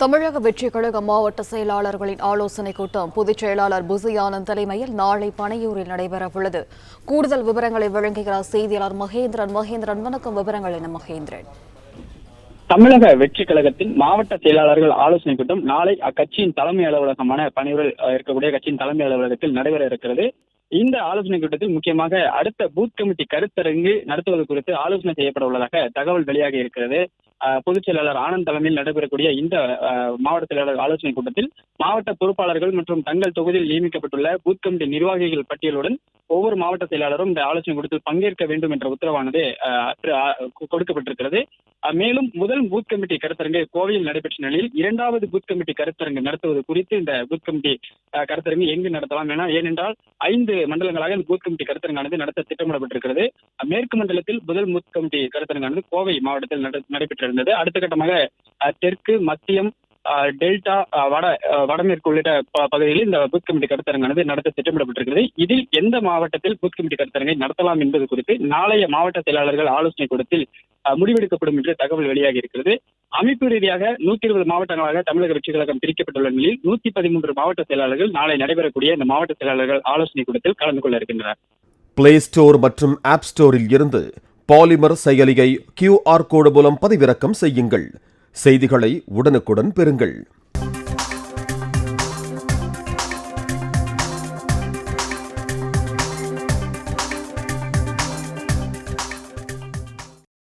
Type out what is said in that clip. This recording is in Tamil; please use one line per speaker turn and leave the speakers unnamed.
தமிழக வெற்றி கழக மாவட்ட செயலாளர்களின் ஆலோசனைக் கூட்டம் பொதுச் செயலாளர் புசியானந்த் தலைமையில் நாளை பனையூரில் நடைபெறவுள்ளது. கூடுதல் விவரங்களை வழங்குகிறார் செய்தியாளர் மகேந்திரன். மகேந்திரன் வணக்கம். விவரங்கள் மகேந்திரன்?
தமிழக வெற்றி கழகத்தின் மாவட்ட செயலாளர்கள் ஆலோசனை கூட்டம் நாளை அக்கட்சியின் தலைமை அலுவலகமான பணியூரில் இருக்கக்கூடிய கட்சியின் தலைமை அலுவலகத்தில் நடைபெற இருக்கிறது. இந்த ஆலோசனை கூட்டத்தில் முக்கியமாக அடுத்த பூத் கமிட்டி கருத்தரங்கு நடத்துவது குறித்து ஆலோசனை செய்யப்பட உள்ளதாக தகவல் வெளியாகி இருக்கிறது. பொதுச் செயலாளர் ஆனந்த் தலைமையில் நடைபெறக்கூடிய இந்த மாவட்ட செயலாளர் ஆலோசனை கூட்டத்தில் மாவட்ட பொறுப்பாளர்கள் மற்றும் தங்கள் தொகுதியில் நியமிக்கப்பட்டுள்ள பூத் கமிட்டி நிர்வாகிகள் பட்டியலுடன் ஒவ்வொரு மாவட்ட செயலாளரும் இந்த ஆலோசனை கூட்டத்தில் பங்கேற்க வேண்டும் என்ற உத்தரவானது கொடுக்கப்பட்டிருக்கிறது. மேலும் முதல் பூத் கமிட்டி கருத்தரங்கு கோவையில் நடைபெற்ற நிலையில் இரண்டாவது பூத் கமிட்டி கருத்தரங்கு நடத்துவது குறித்து இந்த பூத் கமிட்டி கருத்தரங்கு எங்கு நடத்தலாம்? என ஏனென்றால் ஐந்து மண்டலங்களாக இந்த பூத் கமிட்டி கருத்தரங்கானது நடத்த திட்டமிடப்பட்டிருக்கிறது. மேற்கு மண்டலத்தில் முதல் பூத் கமிட்டி கருத்தரங்கானது கோவை மாவட்டத்தில் நட- நடைபெற்றிருந்தது. அடுத்த கட்டமாக தெற்கு மத்தியம் டெல்டா வட வடமேற்கு உள்ளிட்ட ப- பகுதிகளில் இந்த பூத் கமிட்டி கருத்தரங்கானது நடத்த திட்டமிடப்பட்டிருக்கிறது. இதில் எந்த மாவட்டத்தில் பூத் கமிட்டி கருத்தரங்கை நடத்தலாம் என்பது குறித்து நாளைய மாவட்ட செயலாளர்கள் ஆலோசனை கூடத்தில் முடிவெடுக்கப்படும் என்று தகவல் வெளியாகி இருக்கிறது. அமைப்பு ரீதியாக நூத்தி இருபது மாவட்டங்களாக தமிழக வெற்றி கழகம் பிரிக்கப்பட்டுள்ள நிலையில் நூத்தி பதிமூன்று மாவட்ட செயலாளர்கள் நாளை நடைபெறக்கூடிய இந்த மாவட்ட செயலாளர்கள் ஆலோசனை கூட்டத்தில் கலந்து கொள்ள இருக்கின்றனர்.
பிளே ஸ்டோர் மற்றும் ஆப் ஸ்டோரில் இருந்து பாலிமர் செயலியை கியூஆர் கோடு மூலம் பதிவிறக்கம் செய்யுங்கள். செய்திகளை உடனுக்குடன் பெறுங்கள்.